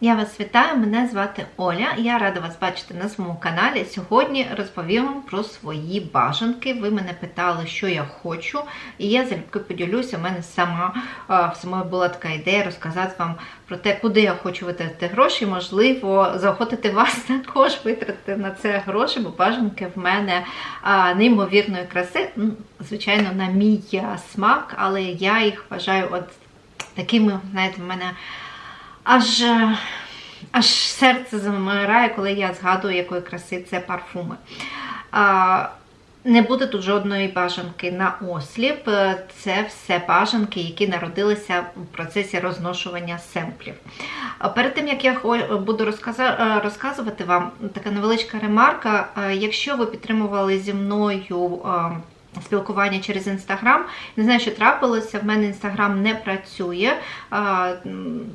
Я вас вітаю, мене звати Оля. Я рада вас бачити на своєму каналі. Сьогодні розповім вам про свої бажанки. Ви мене питали, що я хочу, і я залюбки поділюся. У мене сама в самої була така ідея розказати вам про те, куди я хочу витратити гроші. Можливо, заохотити вас також витратити на це гроші, бо бажанки в мене неймовірної краси. Ну, Звичайно, на мій смак, але я їх вважаю от такими, знаєте, в мене аж, аж серце замирає, коли я згадую, якої краси це парфуми. А, не буде тут жодної бажанки на осліп. Це все бажанки, які народилися в процесі розношування семплів. Перед тим як я буду е, розказувати вам така невеличка ремарка. Якщо ви підтримували зі мною спілкування через інстаграм, не знаю, що трапилося. В мене інстаграм не працює.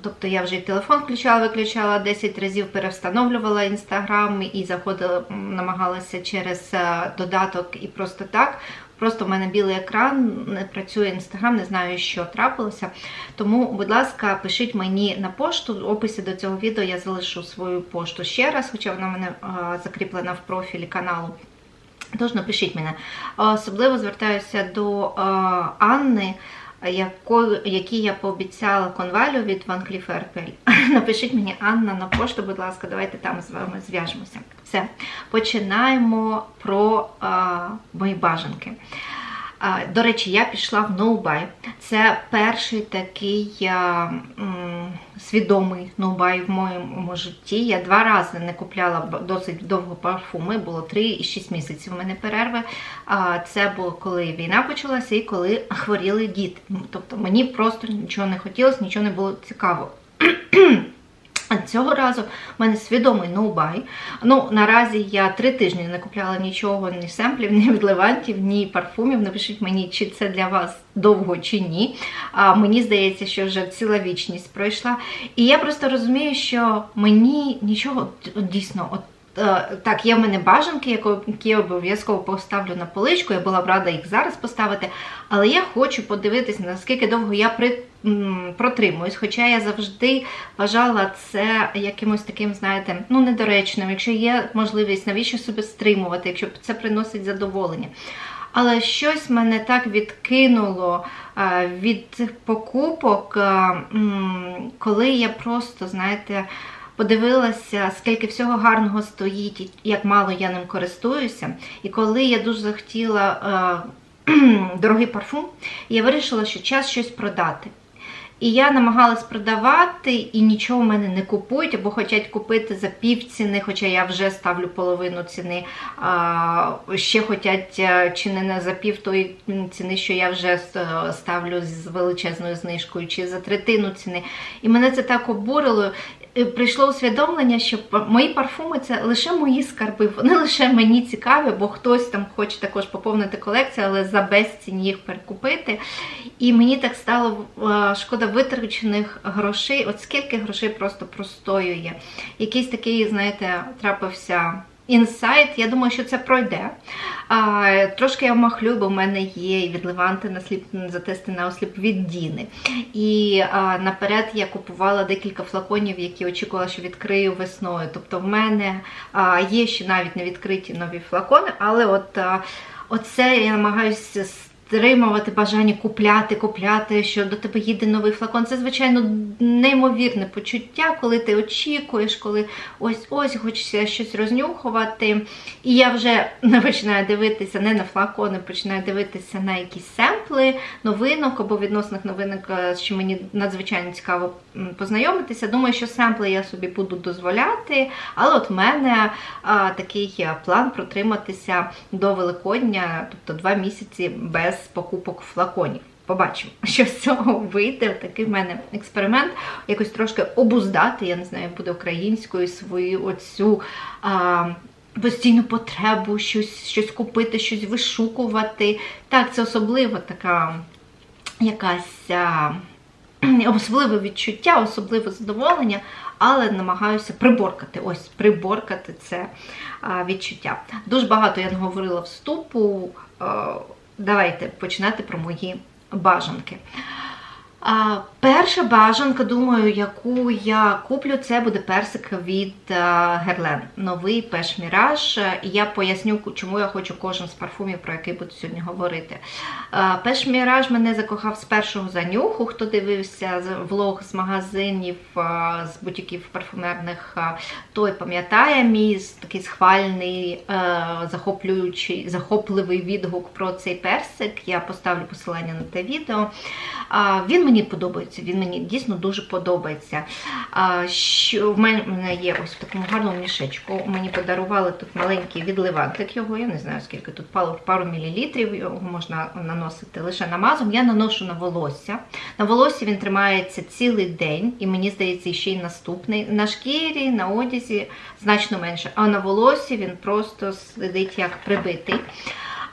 Тобто я вже і телефон включала, виключала 10 разів, перевстановлювала інстаграм і заходила, намагалася через е, додаток і просто так. Просто в мене білий екран, не працює інстаграм, не знаю, що трапилося. Тому, будь ласка, пишіть мені на пошту. В описі до цього відео я залишу свою пошту ще раз, хоча вона в мене закріплена в профілі каналу. Тож напишіть мене. Особливо звертаюся до е, Анни, які я пообіцяла конвалю від Ван Arpels. Напишіть мені Анна на пошту, будь ласка, давайте там з вами зв'яжемося. Все, починаємо про е, мої бажанки. До речі, я пішла в No Це перший такий е, свідомий No в моєму житті. Я два рази не купляла досить довго парфуми, було 3 і 6 місяців у мене перерви. Це було коли війна почалася і коли хворіли діти. Тобто мені просто нічого не хотілося, нічого не було цікаво. Цього разу в мене свідомий ноу-бай. Ну, наразі я три тижні не купляла нічого, ні семплів, ні відливантів, ні парфумів. Напишіть мені, чи це для вас довго чи ні. А, мені здається, що вже ціла вічність пройшла. І я просто розумію, що мені нічого дійсно. от Так, є в мене бажанки, які я обов'язково поставлю на поличку. Я була б рада їх зараз поставити. Але я хочу подивитися, наскільки довго я при, протримуюсь. Хоча я завжди вважала це якимось таким, знаєте, ну недоречним. Якщо є можливість, навіщо себе стримувати, якщо це приносить задоволення. Але щось мене так відкинуло е, від покупок, е, коли я просто, знаєте, подивилася, скільки всього гарного стоїть, як мало я ним користуюся. І коли я дуже захотіла е, дорогий парфум, я вирішила, що час щось продати. І я намагалась продавати, і нічого в мене не купують, або хочуть купити за пів ціни, хоча я вже ставлю половину ціни. А, ще хочуть е, чи не на за пів тої ціни, що я вже е, ставлю з величезною знижкою, чи за третину ціни. І мене це так обурило. І Прийшло усвідомлення, що мої парфуми це лише мої скарби, вони лише мені цікаві, бо хтось там хоче також поповнити колекцію, але за безцінь їх перекупити. І мені так стало е, шкода витрачених грошей. От скільки грошей просто простоює. Якийсь такий, знаєте, трапився. Інсайт, я думаю, що це пройде. А, трошки я махлю, бо в мене є і від Леванти на сліп затести на осліп від Діни. І а, наперед я купувала декілька флаконів, які очікувала, що відкрию весною. Тобто в мене а, є ще навіть не відкриті нові флакони, але от а, оце я намагаюся стримувати бажання купляти, купляти, що до тебе їде новий флакон. Це, звичайно, неймовірне почуття, коли ти очікуєш, коли ось ось хочеться щось рознюхувати. І я вже починаю дивитися не на флакони, починаю дивитися на якісь семпли новинок або відносних новинок, е, що мені надзвичайно цікаво познайомитися. Думаю, що семпли я собі буду дозволяти, але от в мене а, такий е, план протриматися до Великодня, тобто два місяці без покупок флаконів. Побачимо, що з цього вийде. Такий в мене експеримент. Якось трошки обуздати, я не знаю, буде українською свою оцю. А, Постійну потребу щось, щось купити, щось вишукувати. Так, це особливо така якась а, особливе відчуття, особливе задоволення, але намагаюся приборкати. Ось приборкати це відчуття. Дуже багато я наговорила вступу. А, давайте починати про мої бажанки. Перша бажанка, думаю, яку я куплю, це буде персик від Герлен. Новий Пеш Міраж. І я поясню, чому я хочу кожен з парфумів, про який буду сьогодні говорити. Пеш Міраж мене закохав з першого занюху. Хто дивився влог з магазинів, з бутіків парфумерних, той пам'ятає мій такий схвальний, захоплюючий, захопливий відгук про цей персик. Я поставлю посилання на те відео. Він мені подобається, він мені дійсно дуже подобається. Що В мене є ось в такому гарному мішечку. Мені подарували тут маленький відливантик його, я не знаю, скільки тут пару, пару мілілітрів, його можна наносити лише намазом. Я наношу на волосся. На волосі він тримається цілий день, і мені здається, ще й наступний. На шкірі, на одязі значно менше. А на волосі він просто сидить як прибитий.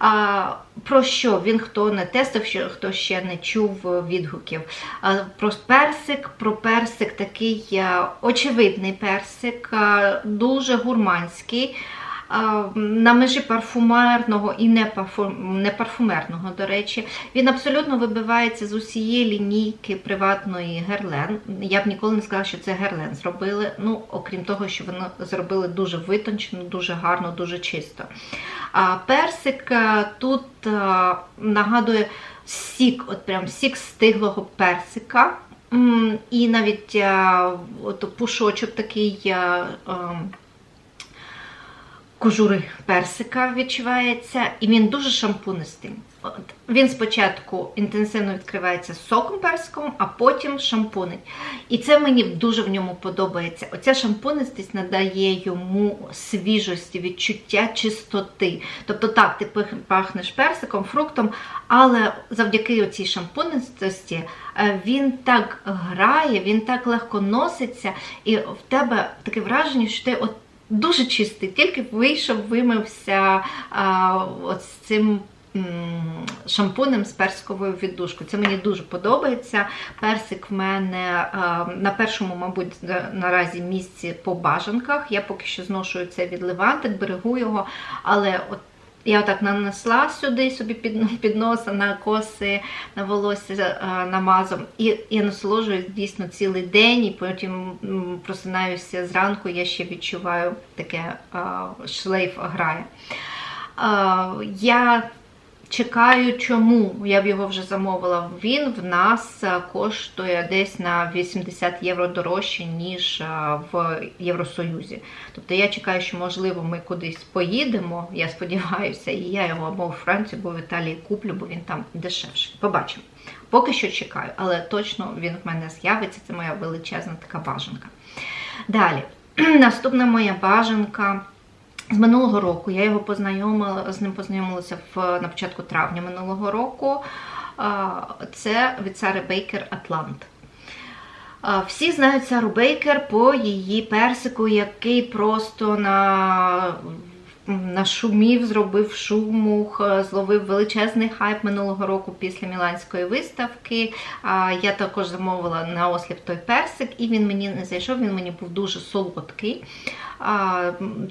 А, Про що він хто не тестив, що хто ще не чув відгуків. А, Про персик, про персик такий очевидний персик, дуже гурманський на межі парфумерного і не парфумерного, до речі, він абсолютно вибивається з усієї лінійки приватної Герлен. Я б ніколи не сказала, що це Герлен зробили. Ну, окрім того, що вони зробили дуже витончено, дуже гарно, дуже чисто. А персик тут нагадує сік, от прям сік стиглого персика. І навіть от пушочок такий кожури персика відчувається, і він дуже шампунистий. От. Він спочатку інтенсивно відкривається соком персиковим, а потім шампунить. І це мені дуже в ньому подобається. Оця шампунистість надає йому свіжості, відчуття чистоти. Тобто, так, ти пахнеш персиком, фруктом, але завдяки цій шампунистості е, він так грає, він так легко носиться, і в тебе таке враження, що ти от дуже чистий, тільки вийшов, вимився а, от цим. Шампунем з персиковою віддушкою. Це мені дуже подобається. Персик в мене на першому, мабуть, наразі місці по бажанках. Я поки що зношую це від левантик, берегу його, але от я отак нанесла сюди собі під, під носа, на коси, на волосся е, намазом. І я насолоджуюсь дійсно цілий день, і потім просинаюся зранку, я ще відчуваю таке шлейф грає. Я Чекаю, чому я б його вже замовила. Він в нас е, коштує десь на 80 євро дорожче, ніж е, в Євросоюзі. Тобто я чекаю, що, можливо, ми кудись поїдемо, я сподіваюся, і я його або у Франції, або в Італії куплю, бо він там дешевший. Побачимо. Поки що чекаю, але точно він в мене з'явиться. Це моя величезна така бажанка. Далі, наступна моя бажанка. З минулого року я його познайомила, з ним познайомилася в, на початку травня минулого року. Це від Сари Бейкер Атлант. Всі знають Сару Бейкер по її персику, який просто на нашумів, зробив шумух, зловив величезний хайп минулого року після Міланської виставки. Я також замовила на осліп той персик, і він мені не зайшов, він мені був дуже солодкий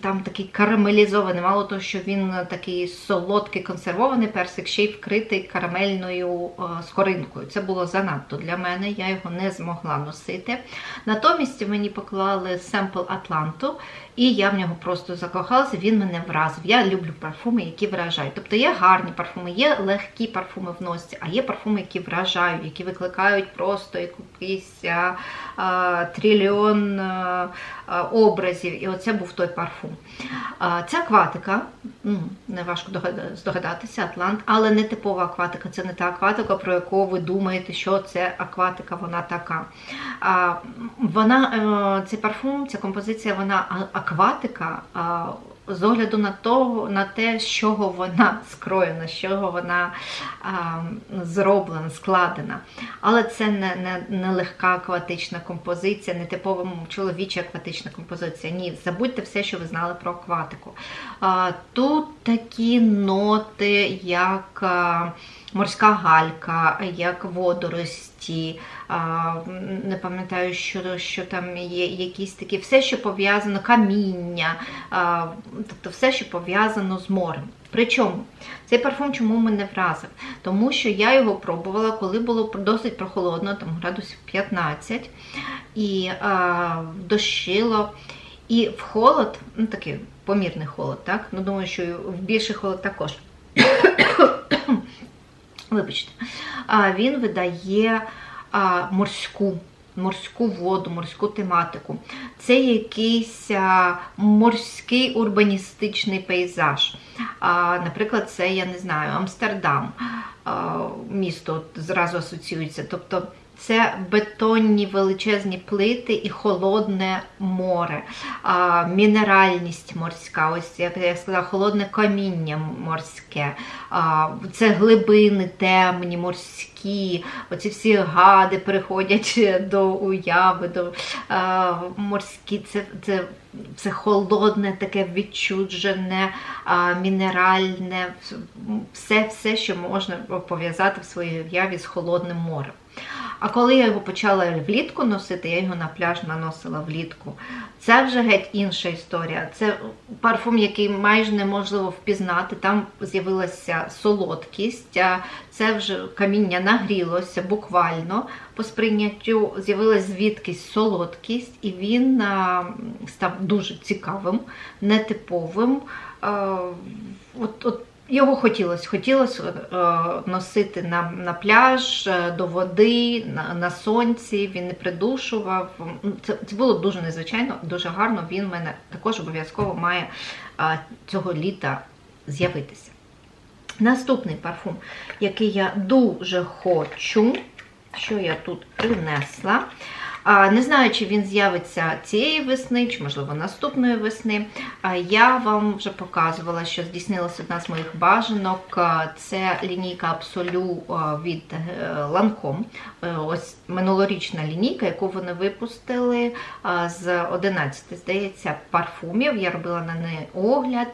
там такий карамелізований, мало того, що він такий солодкий консервований персик, ще й вкритий карамельною скоринкою. Це було занадто для мене, я його не змогла носити. Натомість мені поклали семпл Атланту, і я в нього просто закохалася, він мене вразив. Я люблю парфуми, які вражають. Тобто є гарні парфуми, є легкі парфуми в носці, а є парфуми, які вражають, які викликають просто якийсь а, трильйон а, образів. І оце був той парфум. А, Ця акватика, ну, не важко здогадатися, Атлант, але не типова акватика. Це не та акватика, про яку ви думаєте, що це акватика, вона така. А, вона, е, Цей парфум, ця композиція, вона акватика з огляду на того, на те, з чого вона скроєна, з чого вона а, зроблена, складена. Але це не не, не легка акватична композиція, не типова чоловіча акватична композиція. Ні, забудьте все, що ви знали про акватику. А, Тут такі ноти, як а, морська галька, як водорості не пам'ятаю, що що там є якісь такі, все, що пов'язано, каміння, тобто все, що пов'язано з морем. Причому цей парфум чому мене вразив? Тому що я його пробувала, коли було досить прохолодно, там градусів 15, і а, дощило. І в холод, ну такий помірний холод, так? Ну, думаю, що в більший холод також. Вибачте, він видає морську. Морську воду, морську тематику. Це якийсь морський урбаністичний пейзаж. Наприклад, це, я не знаю, Амстердам, місто зразу асоціюється. Тобто це бетонні величезні плити і холодне море, мінеральність морська, ось як я сказала, холодне каміння морське, це глибини темні, морські, оці всі гади приходять до уяви, до морські, це, це, це холодне, таке відчуджене, мінеральне, все, все, що можна пов'язати в своїй уяві з холодним морем. А коли я його почала влітку носити, я його на пляж наносила влітку. Це вже геть інша історія. Це парфум, який майже неможливо впізнати. Там з'явилася солодкість, це вже каміння нагрілося буквально по сприйняттю з'явилася звідкись солодкість, і він став дуже цікавим, нетиповим. От, от його хотілося хотілося е, носити на на пляж, е, до води, на на сонці, він не придушував. Це це було дуже незвичайно, дуже гарно. Він в мене також обов'язково має е, цього літа з'явитися. Наступний парфум, який я дуже хочу, що я тут принесла. Не знаю, чи він з'явиться цієї весни, чи, можливо, наступної весни. Я вам вже показувала, що здійснилася одна з моїх бажанок. Це лінійка Абсолю від Lancome. Е, ось минулорічна лінійка, яку вони випустили з 11, здається, парфумів. Я робила на неї огляд.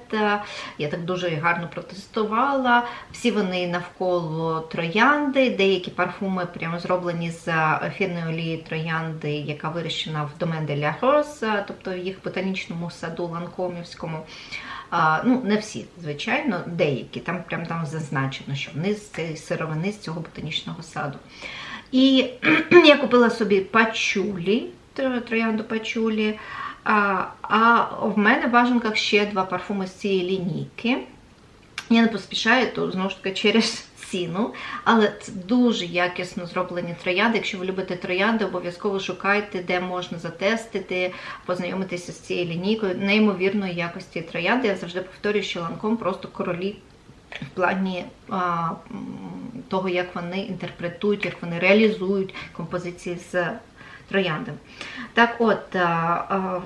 Я так дуже гарно протестувала. Всі вони навколо троянди, деякі парфуми прямо зроблені з ефірної олії троянди троянди, яка вирощена в Домен де ля Роз, тобто в їх ботанічному саду Ланкомівському. Ну, не всі, звичайно, деякі. Там прям там зазначено, що вони з сировини з цього ботанічного саду. І я купила собі пачулі, троянду пачулі. А а в мене в бажанках ще два парфуми з цієї лінійки. Я не поспішаю, то знову ж таки через ціну, але це дуже якісно зроблені троянди. Якщо ви любите троянди, обов'язково шукайте, де можна затестити, познайомитися з цією лінійкою. Неймовірної якості троянди. Я завжди повторюю, що ланком просто королі. В плані а, того, як вони інтерпретують, як вони реалізують композиції з трояндами. Так от,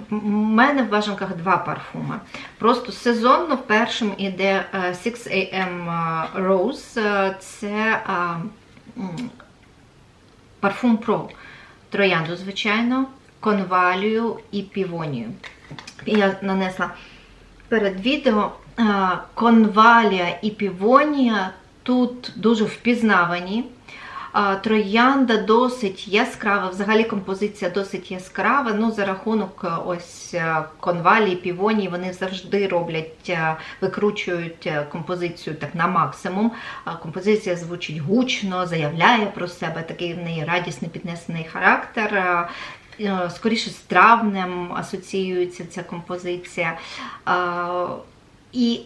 в мене в бажанках два парфуми. Просто сезонно першим іде 6 AM Rose. Це парфум про троянду, звичайно, конвалію і півонію. Я нанесла перед відео конвалія і півонія тут дуже впізнавані. Троянда досить яскрава, взагалі композиція досить яскрава. Ну, За рахунок е, ось е, конвалії, півонії, вони завжди роблять, е, викручують композицію так на максимум. Композиція звучить гучно, заявляє про себе, такий в неї радісний піднесений характер. Скоріше з травнем асоціюється ця композиція. І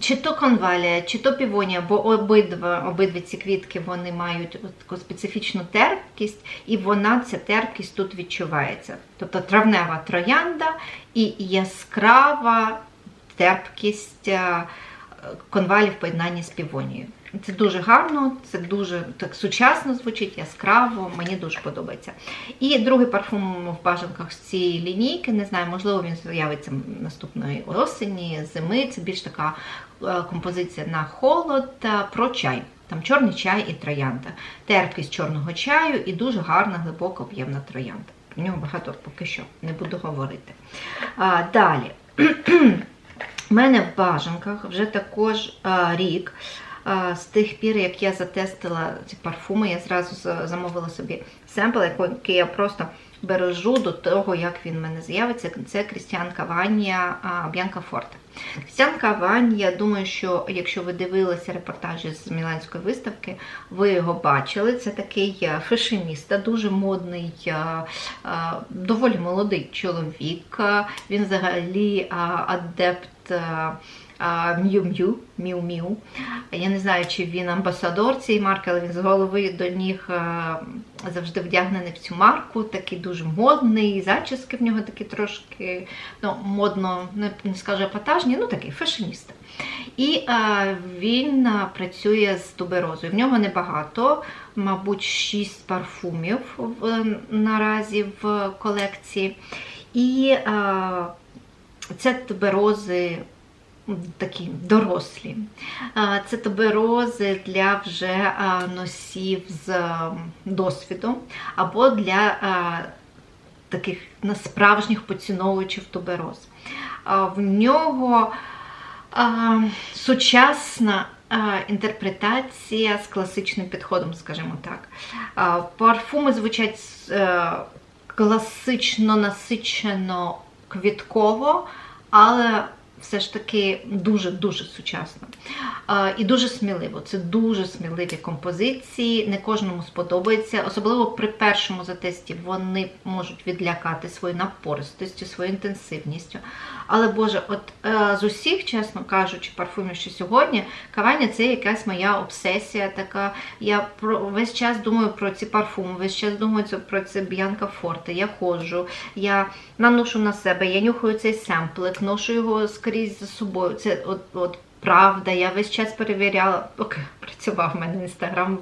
чи то конвалія, чи то півонія, бо обидва, обидві ці квітки вони мають таку специфічну терпкість, і вона, ця терпкість тут відчувається. Тобто травнева троянда і яскрава терпкість конвалів в поєднанні з півонією. Це дуже гарно, це дуже так сучасно звучить, яскраво, мені дуже подобається. І другий парфум в бажанках з цієї лінійки, не знаю, можливо, він з'явиться наступної осені, зими. Це більш така е, композиція на холод про чай. Там чорний чай і троянда. Терпкість чорного чаю і дуже гарна, глибока, об'ємна троянда. Про нього багато поки що не буду говорити. А, Далі. У мене в бажанках вже також а, рік З тих пір, як я затестила ці парфуми, я зразу замовила собі семпл, який я просто бережу до того, як він в мене з'явиться. Це Крістіан Каванія Б'янка Форте. Крістіан Кавань, я думаю, що якщо ви дивилися репортажі з Міланської виставки, ви його бачили. Це такий е, фешеніста, дуже модний, е, е, доволі молодий чоловік. Він взагалі адепт. М'ю-М'ю, М'ю-М'ю. Я не знаю, чи він амбасадор цієї марки, але він з голови до ніг е, завжди вдягнений в цю марку, такий дуже модний, зачіски в нього такі трошки ну, модно, не, скажу епатажні, ну такий фешеніста. І е, він е, працює з туберозою. В нього небагато, мабуть, 6 парфумів в, наразі в колекції. І е, це туберози такі дорослі. Це туберози для вже носів з досвідом або для таких на справжніх поціновувачів тубероз. В нього сучасна інтерпретація з класичним підходом, скажімо так. Парфуми звучать е, класично насичено квітково, але все ж таки дуже-дуже сучасно. І дуже сміливо. Це дуже сміливі композиції. Не кожному сподобається. Особливо при першому затесті вони можуть відлякати своєю напористостю, своєю інтенсивністю. Але Боже, от е, з усіх, чесно кажучи, парфумів, що сьогодні, кавання це якась моя обсесія. Така. Я про весь час думаю про ці парфуми, весь час думаю про це Б'янка Форте. Я ходжу, я наношу на себе, я нюхаю цей семплик, ношу його скрізь за собою. Це от, от правда. Я весь час перевіряла, поки працював в мене інстаграм,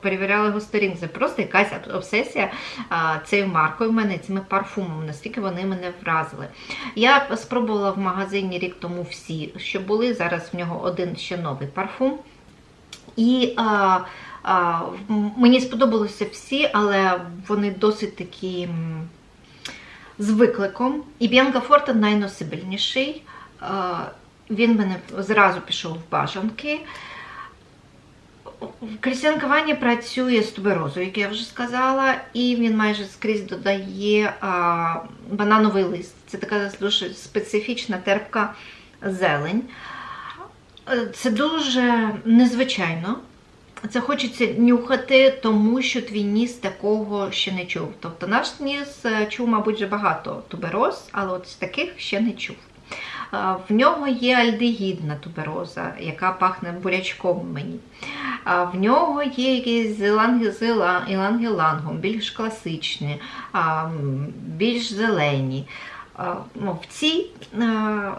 перевіряла його сторінки. Це просто якась обсесія а, цією маркою в мене, цими парфумами, наскільки вони мене вразили. Я спробувала в магазині рік тому всі, що були. Зараз в нього один ще новий парфум. І а, а, мені сподобалися всі, але вони досить такі з викликом. І Біанка Форте найносибельніший. Він мене зразу пішов в бажанки. Крістіан Кавані працює з туберозою, як я вже сказала, і він майже скрізь додає а, банановий лист. Це така дуже специфічна терпка зелень. Це дуже незвичайно. Це хочеться нюхати, тому що твій ніс такого ще не чув. Тобто наш ніс е, чув, мабуть, вже багато тубероз, але от таких ще не чув. В нього є альдегідна тубероза, яка пахне бурячком мені. В нього є якісь ілангелангом, більш класичні, більш зелені. Ну, В цій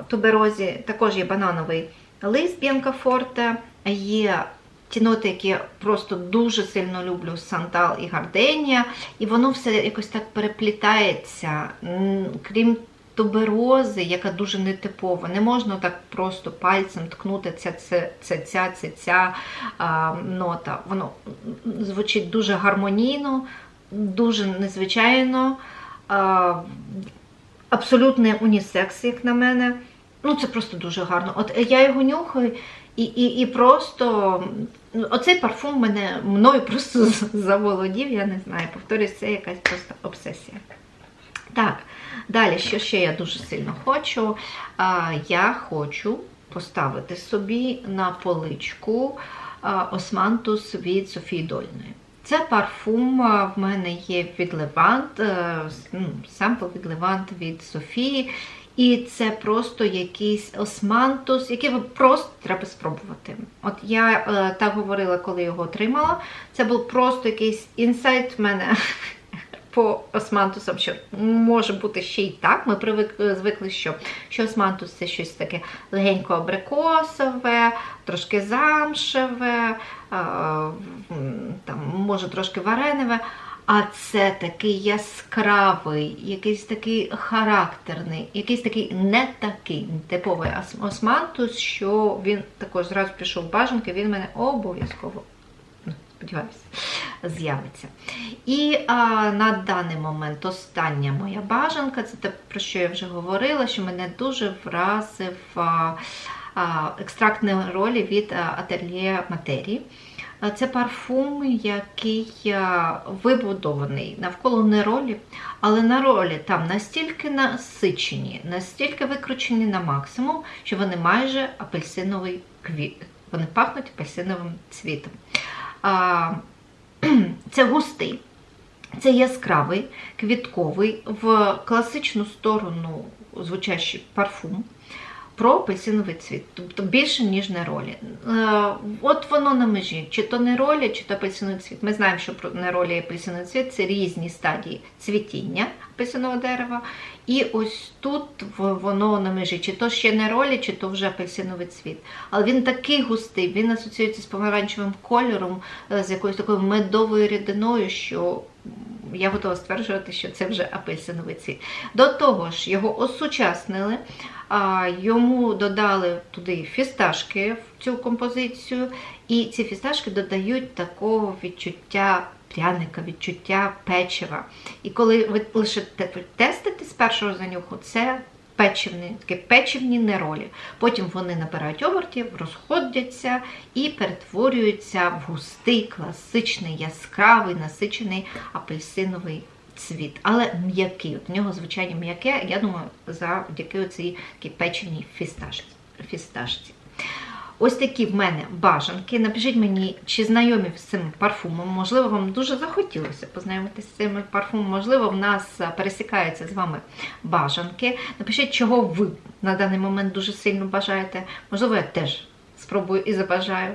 туберозі також є банановий лист Б'янкафорте, є ті ноти, які я просто дуже сильно люблю, сандал і гарденія, і воно все якось так переплітається. Крім туберози, яка дуже нетипова. Не можна так просто пальцем ткнути це, це, це ця, це ця а, нота. Воно звучить дуже гармонійно, дуже незвичайно, а, абсолютний унісекс, як на мене. Ну, це просто дуже гарно. От я його нюхаю, і, і, і просто ну, оцей парфум мене мною просто заволодів, я не знаю, повторюсь, це якась просто обсесія. Так, далі, що ще я дуже сильно хочу? А, Я хочу поставити собі на поличку Османтус від Софії Дольної. Це парфум в мене є від Левант, е, ну, семпл від Левант від Софії. І це просто якийсь османтус, який ви просто треба спробувати. От я е, так говорила, коли його отримала. Це був просто якийсь інсайт в мене по османтусам, що може бути ще й так. Ми привик, звикли, що, що османтус це щось таке легенько абрикосове, трошки замшеве, там, може трошки вареневе. А це такий яскравий, якийсь такий характерний, якийсь такий не такий типовий османтус, що він також зразу пішов в бажанки, він мене обов'язково, сподіваюся, з'явиться. І а, на даний момент остання моя бажанка, це те, про що я вже говорила, що мене дуже вразив а, а, екстрактні ролі від ательє матерії. Це парфум, який вибудований навколо неролі, але неролі там настільки насичені, настільки викручені на максимум, що вони майже апельсиновий квіт. Вони пахнуть апельсиновим цвітом. Це густий, це яскравий, квітковий, в класичну сторону звучащий парфум про апельсиновий цвіт, тобто більше, ніж неролі. Е, От воно на межі, чи то неролі, чи то апельсиновий цвіт. Ми знаємо, що про неролі і апельсиновий цвіт це різні стадії цвітіння апельсинового дерева. І ось тут воно на межі, чи то ще неролі, чи то вже апельсиновий цвіт. Але він такий густий, він асоціюється з помаранчевим кольором, е, з якоюсь такою медовою рідиною, що я готова стверджувати, що це вже апельсиновий цвіт. До того ж, його осучаснили, йому додали туди фісташки в цю композицію, і ці фісташки додають такого відчуття пряника, відчуття печива. І коли ви лише тестите з першого занюху, це печивні, такі печивні неролі. Потім вони набирають обертів, розходяться і перетворюються в густий, класичний, яскравий, насичений апельсиновий цвіт. Але м'який. От в нього звичайно м'яке, я думаю, завдяки оцій печеній фісташці. фісташці. Ось такі в мене бажанки. Напишіть мені, чи знайомі з цим парфумом. Можливо, вам дуже захотілося познайомитися з цим парфумом. Можливо, в нас пересікаються з вами бажанки. Напишіть, чого ви на даний момент дуже сильно бажаєте. Можливо, я теж спробую і забажаю.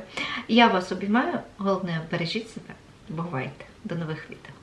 Я вас обіймаю. Головне, бережіть себе. Бувайте. До нових відео.